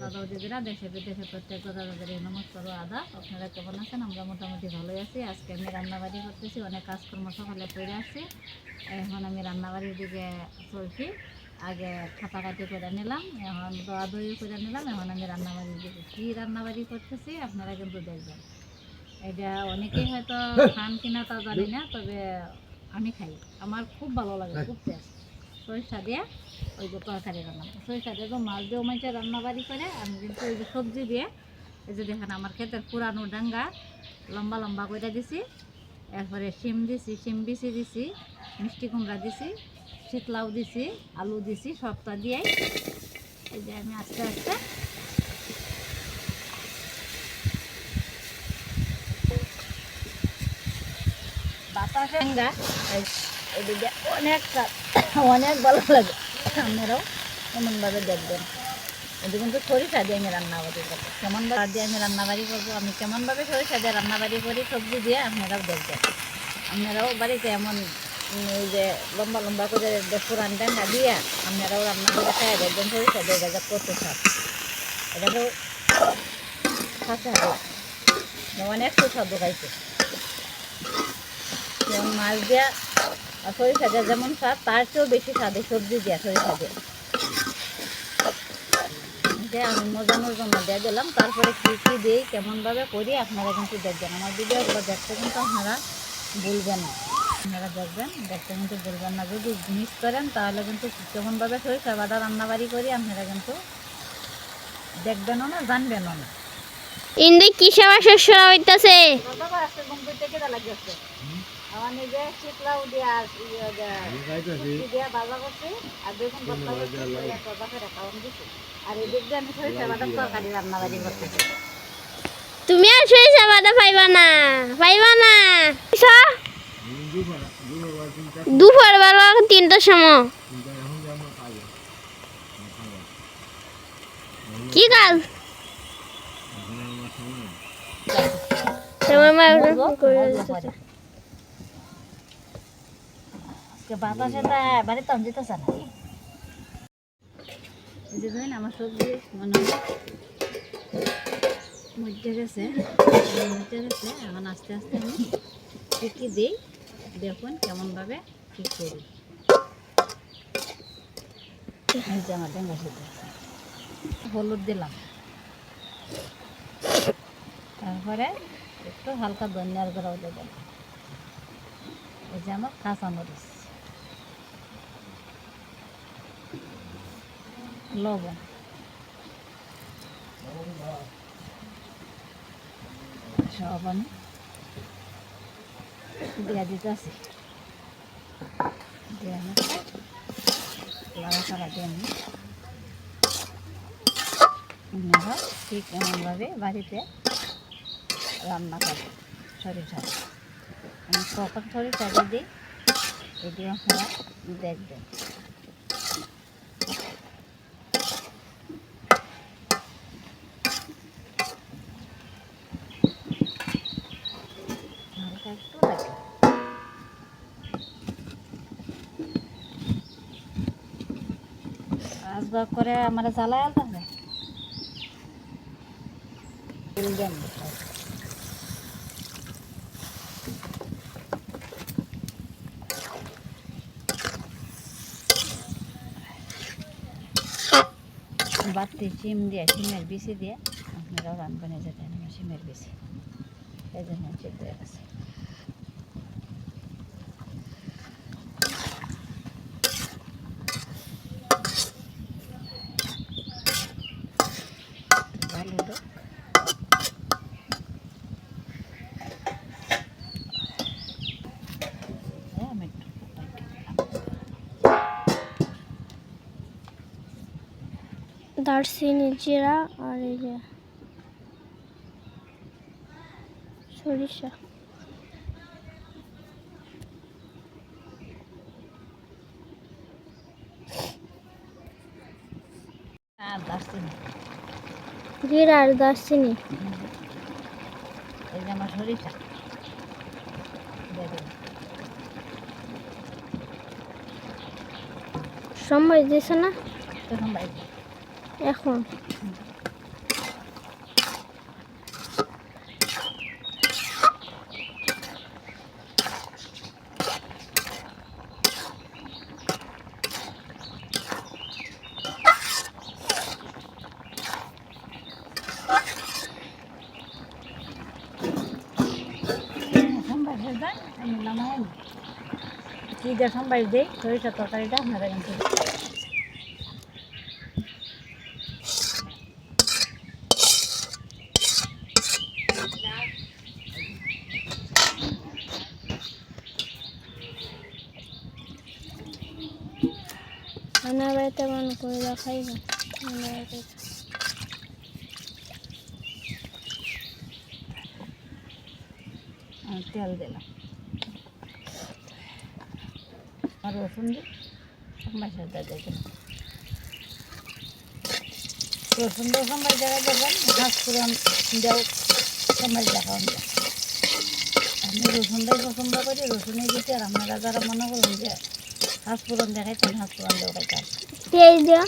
দাদা দিদিরা দেশে বিদেশে প্রত্যেক দাদাদের নমস্কার ও আদা আপনারা কেমন আছেন? আমরা মোটামুটি ভালোই আছি। আজকে আমি রান্নাবাড়ি করতেছি, অনেক কাজকর্ম সকালে করে আসছি এখন আমি রান্নাবাড়ির দিকে চলছি। আগে কাটাকাটি করে নিলাম, এখন দোয়া দই করে নিলাম, এখন আমি রান্নাবাড়ির দিকে কী রান্নাবাড়ি করতেছি আপনারা কিন্তু দেখবেন। এটা অনেকেই হয়তো খান কিনা তা জানি না, তবে আমি খাই। আমার খুব ভালো লাগে, খুব টেস্ট সরিষা দিয়ে ওই যে তরকারি রান্না সরিষা দিয়ে মাছ দিয়েও মাঝে রান্নাবাড়ি করে, আমি কিন্তু ওই যে সবজি দিয়ে, এই যে দেখেন আমার ক্ষেতের পুরানো ডাঙ্গা, লম্বা লম্বা করে দিছি, এরপরে শিম দিছি, শিম বিচি দিছি, মিষ্টি কুমড়া দিছি, শীতলাও দিছি, আলু দিছি, সবটা দিয়ে এই যে আমি আস্তে আস্তে বাতাসে ডাঙ্গা এদিকে অনেক অনেক ভালো লাগে। আপনারাও এমনভাবে দেখবেন। এটা কিন্তু সরিষা দিয়ে আমি রান্নাবাড়ি করব। কেমনভাবে দিয়ে আমি রান্নাবাড়ি করব? আমি কেমনভাবে সরিষা দিয়ে রান্নাবাড়ি করি? সবজি দিয়ে আপনারাও দেখবেন। আপনারাও বাড়িতে এমন এই যে লম্বা লম্বা করে পুরান ডাঙ্গা দিয়ে আপনারাও রান্না করে খাই দেখবেন সরিষা দিয়ে। এটা কত স্বাদ এটা তো অনেক সুস্বাদু খাইছে মাছ দিয়া সরিষা দিয়া যেমন স্বাদ তার চেয়েও বেশি স্বাদ সবজি দিয়া সরিষা দিয়া। যে আমি মজানোর জন্য দিয়ে দিলাম। তারপরে কী কী দিই কেমনভাবে করি আপনারা কিন্তু দেখবেন। আমার ভিডিওগুলো দেখতে কিন্তু আপনারা ভুলবেন না। আপনারা দেখবেন দেখতে কিন্তু ভুলবেন না। যদি মিস করেন তাহলে কিন্তু কেমনভাবে সরিষা বাটা রান্নাবাড়ি করি আপনারা কিন্তু দেখবেনও না জানবেনও না। ইন্দি কি সেবা শস্য হইতাছে? বাবা আজকে ঘুম থেকে কেদা লাগছে আমার নিজে শীতলাও দিয়া ইয়ে দিয়া- সবজি দিয়া ভাজা করছি আর বেগুন ভর্তা করছি একটা দিছি। আর এই দিক দিয়ে আমি সরিষা বাটার তরকারি রান্নাবাড়ি করতেছি। তুমি আর সরিষা বাটা পাইবা না পাইবা না? দুপুর বেলা তিনটার সময়। কি কাজ? তোমার মা করে দিতেছে? আজকে আমার সবজি মনে মধ্যে গেছে এখন আস্তে আস্তে আমি কী কী দিই, দেখুন কেমনভাবে কী করি। হলুদ দিলাম। তারপরে একটু হালকা ধনিয়ার গুঁড়াও দেবেন এই যে আমার কাঁচা লবণ। সব আমি দিয়ে দিতেছি। দিয়ে আমি ঠিক এমনভাবে বাড়িতে রান্না করে সরিষা আমি কখন সরিষা দিই এটি আপনারা দেখবেন হালকা একটু লাগে আসবাব করে আমার জ্বালায় আলতে দেন বাতি শিম দিয়ে শিমের বিচি দিয়ে আপনারাও রান্ধবেন এই যে দেন আমার শিমের বিচি। এই জন্য চেক হয়ে ভালো লোক আমি একটু পাল্টে দিলাম। দারচিনি জিরা আর এই যে সরিষা। জিরা আর দারচিনি এই যে আমার সরিষা। সময় দিছে না? তখন বাইরে এখন। কি দেখাম বাইরে দেয় সরিষা তরকারিটা আপনারা কিন্তু করে আমার বাড়িতে তেল দিলাম। আর রসুন দিয়ে দিলাম। রসুন দিয়ে সম্বাই জায়গায় দেবেন ঘাস পুরান দেও সম্বাই দেখান আমি রসুনটাই পছন্দ করি রসুনের দিতে আর আপনারা যারা মনে করুন যে ঘাস পুরান দেখাইতেন, ঘাস পুরান দেও খাইতেন পেঁয়াজ দিও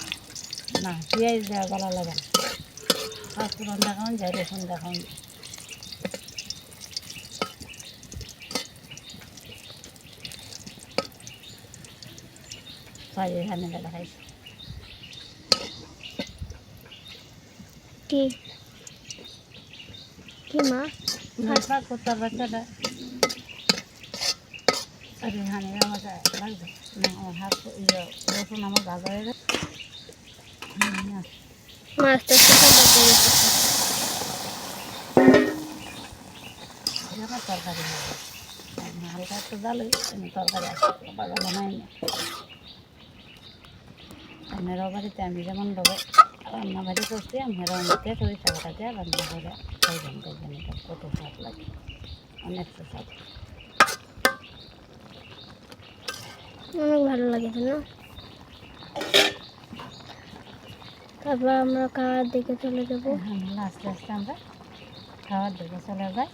না পেঁয়াজ দেওয়া গলা লাগে। না ঘাস পুরান দেখান যায় রসুন দেখান। সরি এখানে দেখাইছি কি? কি মা? ভাষা কুত্তার বাচ্চাটা হানি আমাকে লাগবে আমার হাত রসুন আমার হুম, মাছটা আমার তরকারি হালকা একটু জালে তরকারি আমি যেমন ভাবে রান্না বাড়ি করছি আপনারাও মধ্যে সরিষা বাটা রান্না করে খাইবেন দেখবেন এটা কত স্বাদ লাগে অনেকটা স্বাদ অনেক ভালো লাগে না তারপর আমরা খাওয়ার দিকে চলে যাব। আস্তে আস্তে আমরা খাওয়ার দিকে চলে যাই।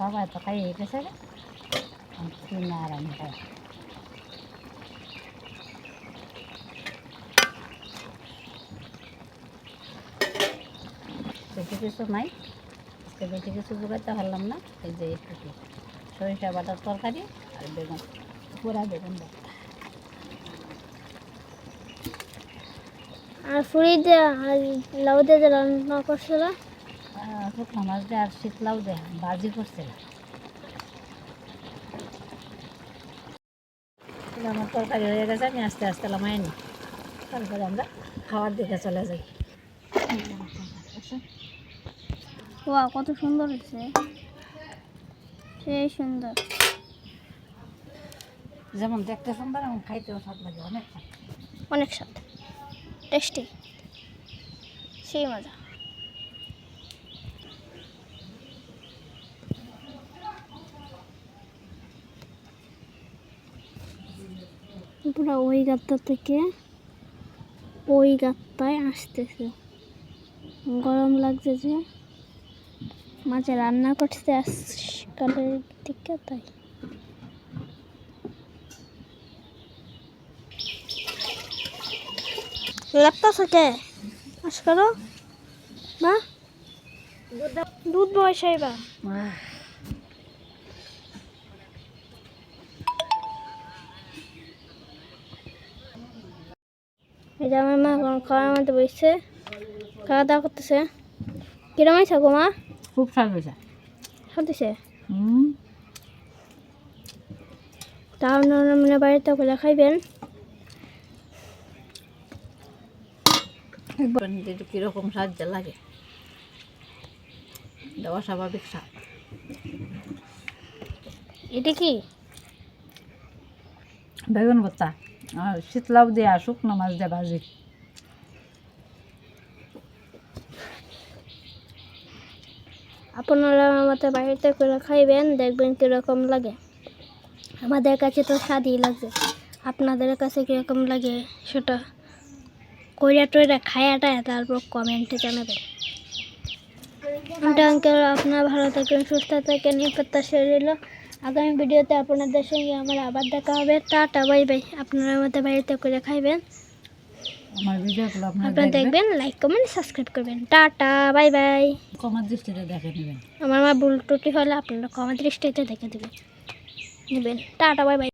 বাবা তো খাইয়ে গেছে রে তিন আর আমি খাই। বেশি কিছু নাই। আজকে বেশি কিছু জোগাতে পারলাম না। এই যে একটু সরিষা বাটার তরকারি আর বেগুন, পুরা বেগুন ভর্তা। আর ফুড়ি দিয়ে আর লাউ দিয়ে যে রান্না করছিল? শুকনো মাছ দিয়ে আর শীতলাও দে বাজি করছিলাম তাহলে আমার তরকারি হয়ে গেছে আমি আস্তে আস্তে লামাই নি। তারপরে আমরা খাওয়ার দিকে চলে যাই। ওয়া কত সুন্দর হয়েছে। সেই সুন্দর। যেমন দেখতে সুন্দর এবং খাইতেও স্বাদ লাগে অনেক। অনেক স্বাদ। টেস্টি সেই মজা পুরো ওই গাত্তা থেকে ওই গাত্তায় আসতেছে। গরম লাগছে যে মাঝে রান্না করতে আজকালের দিকে তাই। লাগতেছে কে আস করো। মা? দুধ বসাইবা আহ, এই যে আমার মা খাওয়ার মধ্যে বসছে খাওয়া দাওয়া করতেছে। কিরম হয়েছে গো মা? খুব স্বাদ হয়েছে। হুম। তাও মানে বাড়িতে করে খাইবেন। কীরকম স্বাদ যে লাগে। দেওয়া স্বাভাবিক স্বাদ। এটা কি? বেগুন ভর্তা। আর শীতলাও দিয়ে শুকনো মাছ দিয়ে ভাজি। আপনারা আমাদের বাড়িতে করে খাইবেন দেখবেন কীরকম লাগে। আমাদের কাছে তো স্বাদই লাগছে আপনাদের কাছে কীরকম লাগে সেটা? কইরা টইরা খায়াটা তারপর কমেন্টে জানাবেন ওটা আঙ্কেল আপনারা ভালো থাকেন সুস্থ থাকেন এই প্রত্যাশা রইল। আগামী ভিডিওতে আপনাদের সঙ্গে আমার আবার দেখা হবে। Tata bye bye. আপনারা আমাদের বাড়িতে করে খাইবেন। আমার ভিডিওগুলো আপনারা দেখবেন। লাইক কমেন্ট সাবস্ক্রাইব করবেন। Tata bye bye. কমার দৃষ্টিতে দেখে নেবেন। আমার মা ভুল ত্রুটি হলে আপনারা কমা দৃষ্টিতে দেখে দেবেন। নেবেন। Tata bye bye.